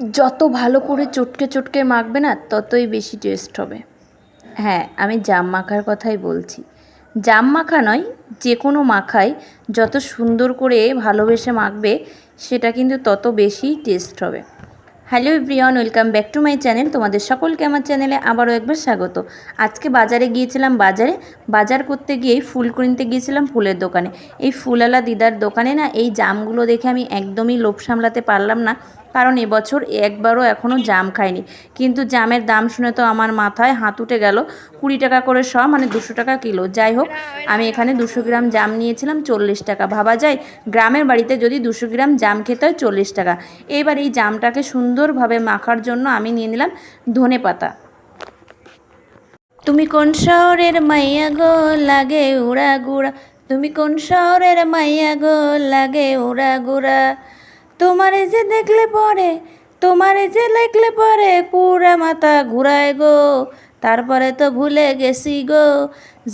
যত ভালো করে চটকে চটকে মাখবে না, ততই বেশি টেস্ট হবে। হ্যাঁ আমি জাম মাখার কথাই বলছি। জাম মাখা নয় যে কোনো মাখাই যত সুন্দর করে ভালোবেসে মাখবে, সেটা কিন্তু তত বেশি টেস্ট হবে। Hello everyone welcome back to my channel তোমাদের সকলকে আমার চ্যানেলে আবারও একবার স্বাগত। আজকে বাজারে গিয়েছিলাম বাজারে। বাজার করতে গিয়ে ফুল কিনতে গিয়েছিলাম ফুলের দোকানে। এই ফুলালা দিদার দোকানে না, এই জামগুলো দেখে আমি একদমই লোভ সামলাতে পারলাম না। কারণ এবছর একবারও এখনও জাম খাইনি। কিন্তু জামের দাম শুনে তো আমার মাথায় হাত উঠে গেল। কুড়ি টাকা করে শ মানে দুশো টাকা কিলো। যাই হোক, আমি এখানে দুশো গ্রাম জাম নিয়েছিলাম চল্লিশ টাকা। ভাবা যায়, গ্রামের বাড়িতে যদি দুশো গ্রাম জাম খেতে হয় চল্লিশ টাকা। এবার এই জামটাকে সুন্দরভাবে মাখার জন্য আমি নিয়ে নিলাম ধনে পাতা। তুমি কোন শহরের মাইয়া গো? লাগে উড়া গুড়া তুমি কোন শহরের মাইয়া গো? লাগে উড়া গুড়া তোমারে যে দেখলে পরে, তোমারে যে দেখলে পরে পুরা মাথা ঘুরায় গো। তারপরে তো ভুলে গেছি গো।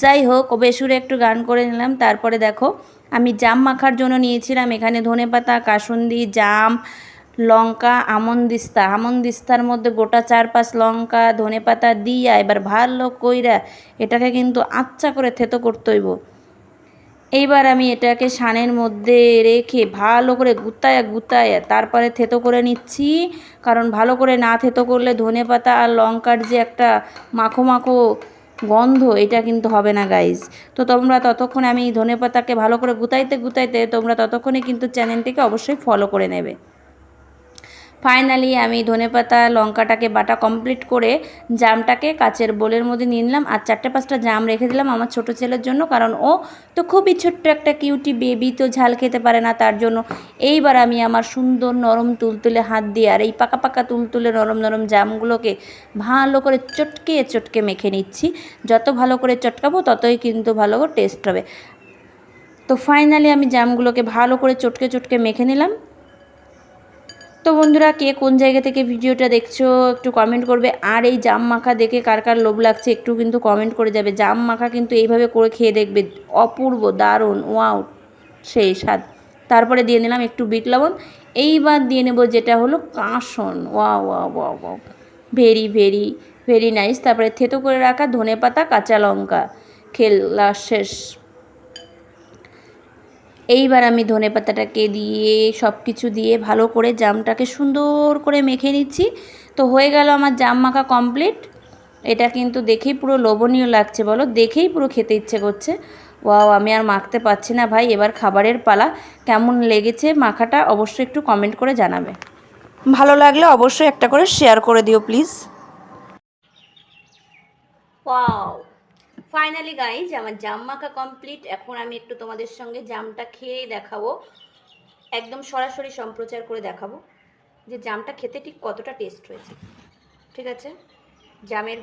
যাই হোক বেসুরে একটু গান করে নিলাম। তারপরে দেখো, আমি জাম মাখার জন্য নিয়েছিলাম। এখানে ধনেপাতা কাসুন্দি, জাম, লঙ্কা আমন্দিস্তা আমন্দিস্তার মধ্যে গোটা চার পাঁচ লঙ্কা ধনেপাতা দিয়া এবার ভালো কইরা এটাকে কিন্তু আচ্ছা করে থেতো করতে হইব। এইবার আমি এটাকে সানের মধ্যে রেখে ভালো করে গুতায়া গুতায়া তারপরে থেতো করে নিচ্ছি। কারণ ভালো করে না থেতো করলে ধনে পাতা আর লঙ্কার যে একটা মাখো মাখো গন্ধ, এটা কিন্তু হবে না গাইজ তো তোমরা ততক্ষণে আমি ধনে পাতাকে ভালো করে গুতাইতে গুতাইতে তোমরা ততক্ষণে কিন্তু চ্যানেলটিকে অবশ্যই ফলো করে নেবে। ফাইনালি আমি ধনেপাতা লঙ্কাটাকে বাটা কমপ্লিট করে জামটাকে কাচের বোলের মধ্যে নিয়ে নিলাম আর চারটে পাঁচটা জাম রেখে দিলাম আমার ছোট ছেলের জন্য কারণ ও তো খুবই ছোট্ট একটা কিউটি বেবি তো ঝাল খেতে পারে না তার জন্য। এইবার আমি আমার সুন্দর নরম তুলতুলে হাত দিয়ে আর এই পাকা পাকা তুলতুলে নরম নরম জামগুলোকে ভালো করে চটকে চটকে মেখে নিচ্ছি। যত ভালো করে চটকাবো ততই কিন্তু ভালো টেস্ট হবে। তো ফাইনালি আমি জামগুলোকে ভালো করে চটকে চটকে মেখে নিলাম। তো বন্ধুরা, কে কোন জায়গা থেকে ভিডিওটা দেখছ, একটু কমেন্ট করবে। আর এই জাম মাখা দেখে কার কার লোভ লাগছে, একটু কিন্তু কমেন্ট করে যাবে। জাম মাখা কিন্তু এইভাবে করে খেয়ে দেখবে, অপূর্ব, দারুণ, ওয়াও, সেই স্বাদ। তারপরে দিয়ে নিলাম একটু বিট লবণ। এইবার দিয়ে নেব যেটা হলো কাঁসন। ওয়া ওয়া ওয়া ওয়া ভেরি ভেরি ভেরি নাইস তারপরে থেতো করে রাখা ধনে পাতা কাঁচা লঙ্কা। খেলা শেষ। এইবার আমি ধনে পাতাটাকে দিয়ে সব কিছু দিয়ে ভালো করে জামটাকে সুন্দর করে মেখে নিচ্ছি। তো হয়ে গেল আমার জাম মাখা কমপ্লিট। এটা কিন্তু দেখেই পুরো লোভনীয় লাগছে বলো, দেখেই পুরো খেতে ইচ্ছে করছে। ওয়াও, আমি আর মাখতে পারছি না ভাই, এবার খাবারের পালা। কেমন লেগেছে মাখাটা অবশ্যই একটু কমেন্ট করে জানাবে। ভালো লাগলে অবশ্যই একটা করে শেয়ার করে দিও প্লিজ ওয়াও ফাইনালি গাইজ আমার জাম মাখা কমপ্লিট এখন আমি একটু তোমাদের সঙ্গে জামটা খেয়ে দেখাবো। একদম সরাসরি সম্প্রচার করে দেখাবো যে জামটা খেতে ঠিক কতটা টেস্ট হয়েছে। ঠিক আছে? জামের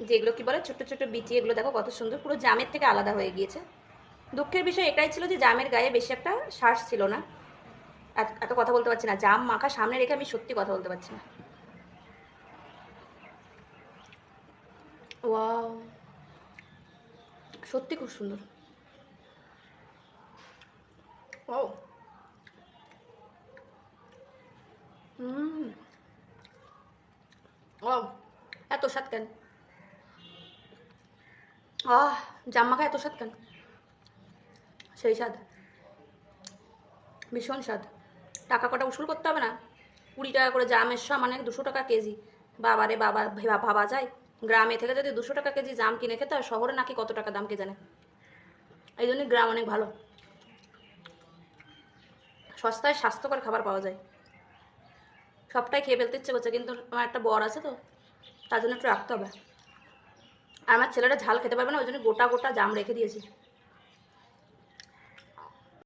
যেগুলো কি বলে ছোট ছোট বিচি এগুলো দেখো কত সুন্দর, পুরো জামের থেকে আলাদা হয়ে গিয়েছে। দুঃখের বিষয় এটাই ছিল যে জামের গায়ে বেশি একটা শ্বাস ছিল না। এত- কথা বলতে পারছি না। জাম মাখা সামনে রেখে আমি সত্যি কথা বলতে পারছি না। ওয়াও সত্যি খুব সুন্দর। ও ও এত স্বাদ কেন? আহ জাম মাখা এত স্বাদ কেন? সেই স্বাদ। ভীষণ স্বাদ। টাকা কটা উসুল করতে হবে না? কুড়ি টাকা করে জামের মানে দুশো টাকা কেজি। বাবারে বাবা ভাবা যায়। গ্রামে থেকে যদি দুশো টাকা কেজি জাম কিনে খেতে হয়, শহরে নাকি কত টাকা দাম কে জানে? এই জন্যই গ্রাম অনেক ভালো। সস্তায় স্বাস্থ্যকর খাবার পাওয়া যায়। সবটাই খেয়ে ফেলতে ইচ্ছে করছে, কিন্তু আমার একটা বর আছে তো, তার জন্য একটু রাখতে হবে। আমার ছেলেটা ঝাল খেতে পারবে না, ওই জন্য গোটা গোটা জাম রেখে দিয়েছি।